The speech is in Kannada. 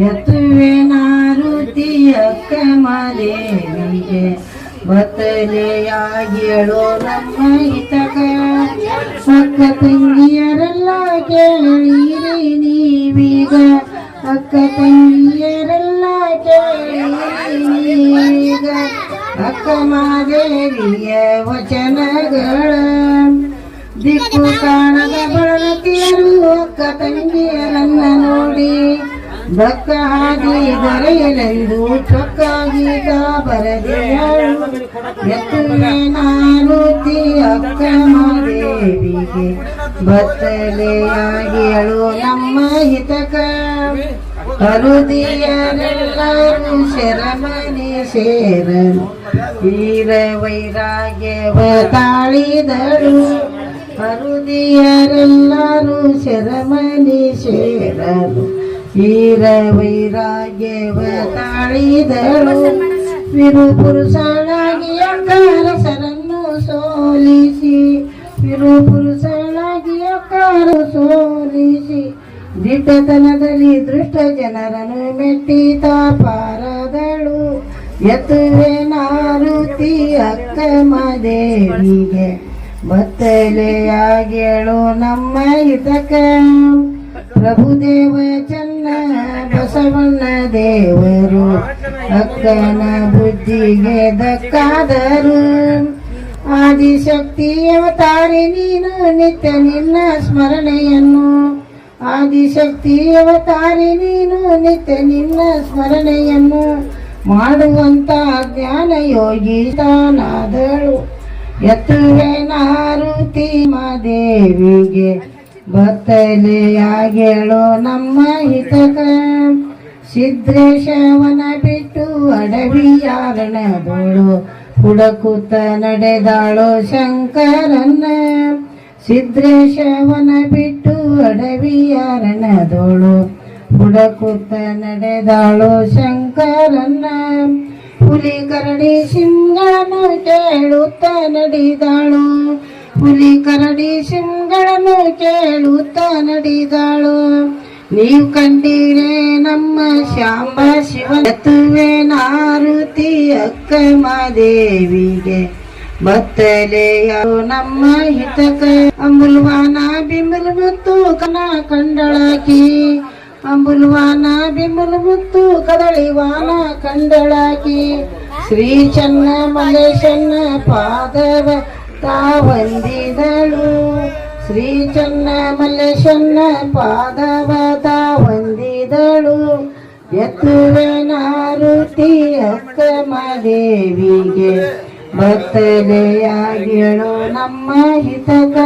ಎತ್ತುವೆ ನಾರುತಿ ಅಕ್ಕ ಮಾದೇವಿಗೆ ಬತ್ತಲೆಯಾಗಿಳು ನಮ್ಮ ಹಿತಕ. ಅಕ್ಕ ತಂಗಿಯರೆಲ್ಲ ಕೇಳಿರಿ ನೀವೀಗ. ಅಕ್ಕ ತಂಗಿಯರೆಲ್ಲ ಕೇಳಿರಿ ನೀವೀಗ. ಅಕ್ಕ ಮಾದೇವಿಯ ವಚನಗಳ. ದಿಕ್ಕು ಕಾಣದ ಬಳತಿಯರು ಅಕ್ಕ ನೋಡಿ ಬಕ್ಕ ಹಾದಿ ಬರೆಯಲೆಂದು ಚೊಕ್ಕಾಗೀತ ಬರದೆಯಳು ಎತ್ತುವೆ ನಾನುತಿ ಅಕ್ಕ ಮಾದೇವಿಗೆ ಬತ್ತಲೆಯಾಗಿಯಳು ನಮ್ಮ ಹಿತಕ. ಹರುದಿಯರೆಲ್ಲರೂ ಶರಮನೆ ಸೇರಲು. ವೀರ ವೈರಾಗ್ಯವ ತಾಳಿದಳು. ಅರುದಿಯರೆಲ್ಲರೂ ಶರಮನೆ ಸೇರಲು. ವೀರ ವೈರಾಗ್ಯವ ತಾಳಿದಳು ವಿರು ಪುರುಷಳಾಗಿ ಅಕಾರಸರನ್ನು ಸೋಲಿಸಿ. ವಿರು ಪುರುಷನಾಗಿ ಅಕಾರ ಸೋಲಿಸಿ. ದಿಟ್ಟತನದಲ್ಲಿ ದೃಷ್ಟ ಜನರನ್ನು ಮೆಟ್ಟಿತ ಪಾರದಳು ಎತ್ತುವೆ ನಾರುತಿ ಅಕ್ಕ ಮದೇವಿಗೆ. ಬತ್ತಲೆಯಾಗೆಳು ನಮ್ಮ ಹಿತಕ ಪ್ರಭುದೇವ ಚನ್ನ ಬಸವಣ್ಣ ದೇವರು ಅಕ್ಕನ ಬುದ್ಧಿಗೆ ದಕ್ಕಾದರು ಆದಿಶಕ್ತಿ ಅವತಾರಿ ನೀನು, ನಿತ್ಯ ನಿನ್ನ ಸ್ಮರಣೆಯನ್ನು. ಆದಿಶಕ್ತಿ ಅವತಾರಿ ನೀನು, ನಿತ್ಯ ನಿನ್ನ ಸ್ಮರಣೆಯನ್ನು ಮಾಡುವಂತ ಜ್ಞಾನ ಯೋಗಿ ತಾನಾದಳು. ಎತ್ತುವೆ ನಾರುತಿ ಮಾದೇವಿಗೆ ಬತ್ತಲೆಯಾಗೆಳು ನಮ್ಮ ಹಿತಕ. ಸಿದ್ರೇಶವನ ಬಿಟ್ಟು ಅಡವಿಯಾರಣದೋಳು ಹುಡಕುತ್ತ ನಡೆದಾಳು ಶಂಕರನ್ನ. ಸಿದ್ರೇಶವನ ಬಿಟ್ಟು ಅಡವಿಯಾರಣದೋಳು ಹುಡಕುತ್ತ ನಡೆದಾಳು ಶಂಕರನ್ನ. ಹುಲಿ ಕರಡಿ ಸಿಂಗನು ಕೇಳುತ್ತ ನಡೆದಾಳು. ಹುಲಿ ಕರಡಿ ಸಿಂಗಳನ್ನು ಕೇಳುತ್ತ ನಡೆದಾಳು. ನೀವು ಕಂಡೀರೆ ನಮ್ಮ ಶಾಂಬ ಶಿವ ಎತ್ತುವೆ ನಾರುತಿ ಅಕ್ಕ ಮಾದೇವಿಗೆ. ಬತ್ತಲೆಯ ನಮ್ಮ ಹಿತಕ ಅಂಬುಲ್ವಾನ ಬಿಮಲ್ ಮುತ್ತು ಕನ ಕಂಡಳಾಕಿ. ಅಂಬುಲ್ವಾನ ಬಿಮಲ್ ಮುತ್ತು ಕದಳಿವಾನ ಕಂಡಳಾಕಿ. ಶ್ರೀ ಚನ್ನ ಮಲೇಶನ್ನ ಪಾದವ ತಾವಂದಿದಳು ಶ್ರೀ ಚನ್ನ ಮಲ್ಲೇಶನ್ನ ಪಾದವ ತಾವಂದಿದಳು ಎತ್ತುವೆ ನಾರುತಿ ಅಕ್ಕ ಮಾದೇವಿಗೆ ಬತ್ತಲೆಯಾಗಿಳು ನಮ್ಮ ಹಿತಕ.